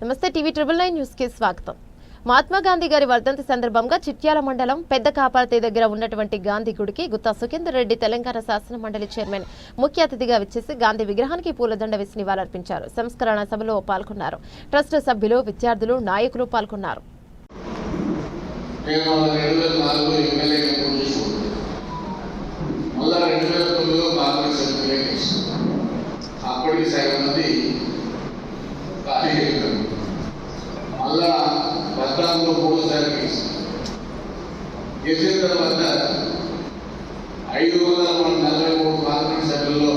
నమస్తే TV triple nine న్యూస్కి స్వాగతం. మహాత్మా గాంధీ గారి వర్ధంతి సందర్భంగా చిట్యాల మండలం పెద్ద కాపాలతి దగ్గర ఉన్నటువంటి గాంధీ గుడికి గుత్తా సుఖేందర్ రెడ్డి తెలంగాణ శాసన మండలి చైర్మన్ ముఖ్య అతిథిగా వచ్చేసి గాంధీ విగ్రహానికి పూలదండ వేసి నివాళులర్పించారు. సంస్కరణ సభలో పాల్గొన్నారు. ట్రస్ట్ సభ్యులు విద్యార్థులు నాయకులు పాల్గొన్నారు. మళ్ళా రెండు వేల తొమ్మిదిలో అప్పటికి సగం మంది ఖాళీ అయిపోయారు మళ్ళా పద్నాలుగులో మూడోసారి గెలిచాను గెలిచిన తర్వాత ఐదు వందల నలభై మూడు పార్లమెంట్ సభ్యుల్లో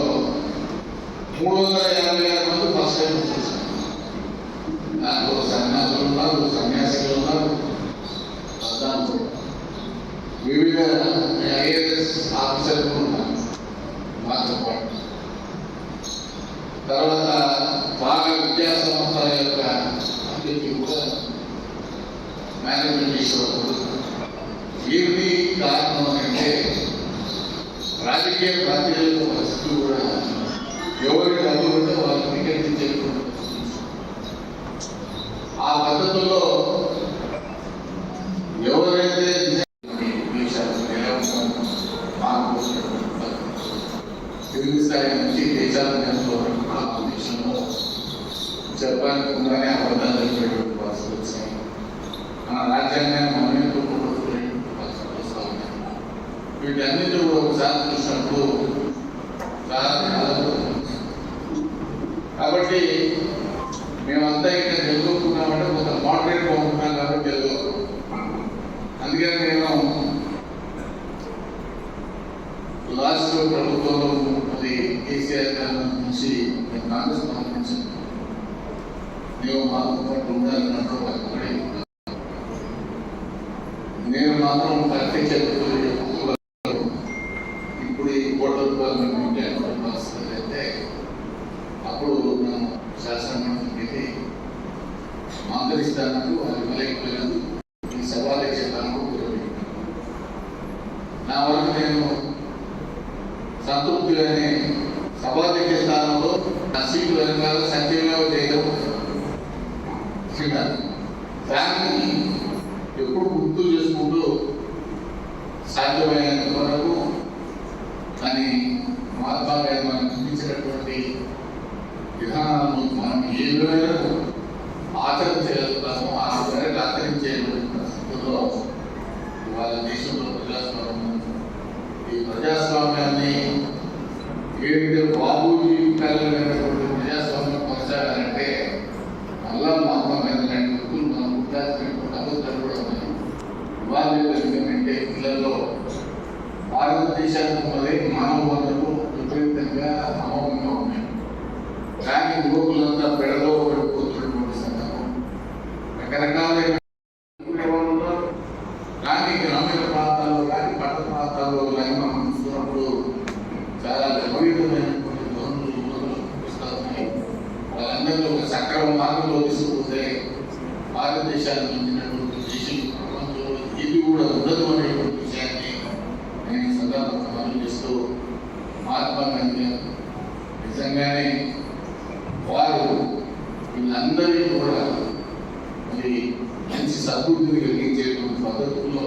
మూడు వందల యాభై ఆరు మంది ఫస్ట్ టైం వచ్చేసారు. దాంట్లో సన్యాసులు ఉన్నారు సన్యాసులు ఉన్నారు. దాంతో వివిధ ఐఏఎస్ ఆఫీసర్లు ఉన్నారు మాతో పాటు తర్వాత బాగా విద్యా సంస్థల యొక్క అన్నిటికీ కూడా మేనేజ్మెంట్ చేసేవారు ఏమి కారణం అంటే రాజకీయ పార్టీల పరిస్థితి కూడా ఎవరికి అందుకుంటే వాళ్ళు టికెట్ ఇచ్చేటువంటి ఆ పద్ధతుల్లో ఎవరైతే తెలుగు స్థాయి నుంచి దేశాల దేశంలో జపాన్ కుండానే అబద్ధాలు చెప్పేటువంటి పరిస్థితి వచ్చాయి మన రాజ్యాంగాన్ని మనమే తొక్కుపోతున్నటువంటి పరిస్థితి వస్తా ఉన్నాయి వీటన్నిటి కూడా ఒకసారి కాబట్టి మేమంతా ఇక్కడ తెలుగుకున్నామంటే కొంత మోడరేట్ ఉంటున్నాం కాబట్టి తెలుగు అందుకని మేము లాస్ట్ ప్రభుత్వంలో అది కేసీఆర్ గారి నుంచి మేము కాంగ్రెస్ పార్టీ నుంచి నేను మాతో పాటు ఉండాలన్నట్టు నేను మాత్రం ప్రత్యక్ష ఇప్పుడు ఈ కోటల పార్లమెంట్ పరిస్థితి అయితే అప్పుడు నేను శాసనమండలికి ఆందరిస్తానని వారి ఇవ్వలేకపోయినందుకు ఈ సవాలు చెప్పాను నా వరకు నేను సంతృప్తిగానే సభాధ్యక్ష స్థానంలో నా సీటు వెనకాల సత్యంగా చేయడం దాన్ని ఎప్పుడు గుర్తు చేసుకుంటూ సాధ్యమైనంత వరకు అని మహాత్మా గారు మనం చూపించినటువంటి విధానాలను మనం ఏ విధమైన ఆచరించగలుగుతామో ఆ మేరకు ఆచరించేటువంటి పరిస్థితుల్లో ఇవాళ దేశంలో ప్రజాస్వామ్యం ఈ ప్రజాస్వామ్యాన్ని ఏదైతే బాబూజీ కలిగినటువంటి ప్రజాస్వామ్యం కొనసాగాలంటే మళ్ళా మహాత్మా గాంధీ లాంటి వ్యక్తులు మనం గుర్తాల్సినటువంటి కూడా ఉన్నాయి ఇవాళ ఏంటంటే పిల్లల్లో భారతదేశానికి మళ్ళీ మానవ వనరులు విపరీతంగా అమోఘంగా ఉన్నాయి. కానీ యువకులంతా పెడలో కానీ గ్రామీణ ప్రాంతాల్లో కానీ పట్టణ ప్రాంతాల్లో కానీ మనం చూసినప్పుడు చాలా విపరీతమైనటువంటి ధోరణులు యువకులు వాళ్ళందరిలో ఉన్నాయి వాళ్ళందరినీ ఒక సక్రమ మార్గంలో తీసుకుపోతే భారతదేశానికి చెందినటువంటి దేశం ప్రపంచంలో ఇది కూడా ఉండదు అనేటువంటి విషయాన్ని నేను ఈ సందర్భంగా మనం చేస్తూ మహాత్మా గాంధీ నిజంగానే వారు వీళ్ళందరినీ కూడా మరి మంచి సద్బుద్ధిని కలిగించేటువంటి పద్ధతుల్లో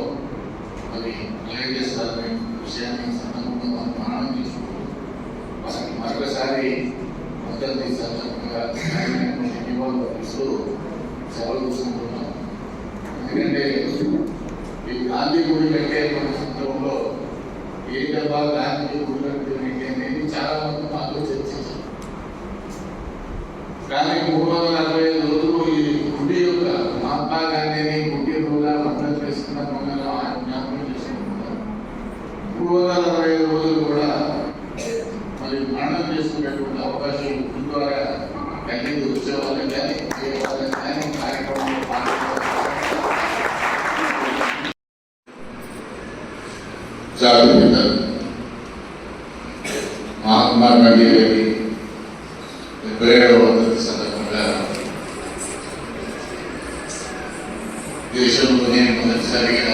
మరి తెలియజేస్తారనే విషయాన్ని సందర్భంగా మనం ప్రాణం చేసుకుంటూ వారికి మరొకసారి మద్దతు సందర్భంగా నివాళులు ఇస్తూ సెలవు తీసుకుంటున్నాం ఎందుకంటే ఈ గాంధీ గుడి కట్టేటువంటి సందర్భంలో ఏ డబ్బా గాంధీ గుడి కట్టేది అనేది చాలా మంది మాతో చర్చించారు. కానీ మూడు వందల అరవై ఐదు రోజులు ఈ గుడి యొక్క మహాత్మా గాంధీని పుట్టినరోజుగా పండుగ చేసుకున్న పండుగ ఆయన జ్ఞాపకం చేసుకుంటున్నారు మూడు వందల అరవై ఐదు రోజులు కూడా మరి మరణం చేసుకునేటువంటి అవకాశం గుడి ద్వారా కలిగి వచ్చే వాళ్ళకి కానీ ఏ వాళ్ళకి కానీ కార్యక్రమంలో పాల్గొనే జాగ్రత్త మహాత్మా గాంధీ గారి డెబ్బై ఏడవ వర్ధంతి సందర్భంగా దేశంలోనే మొదటిసారిగా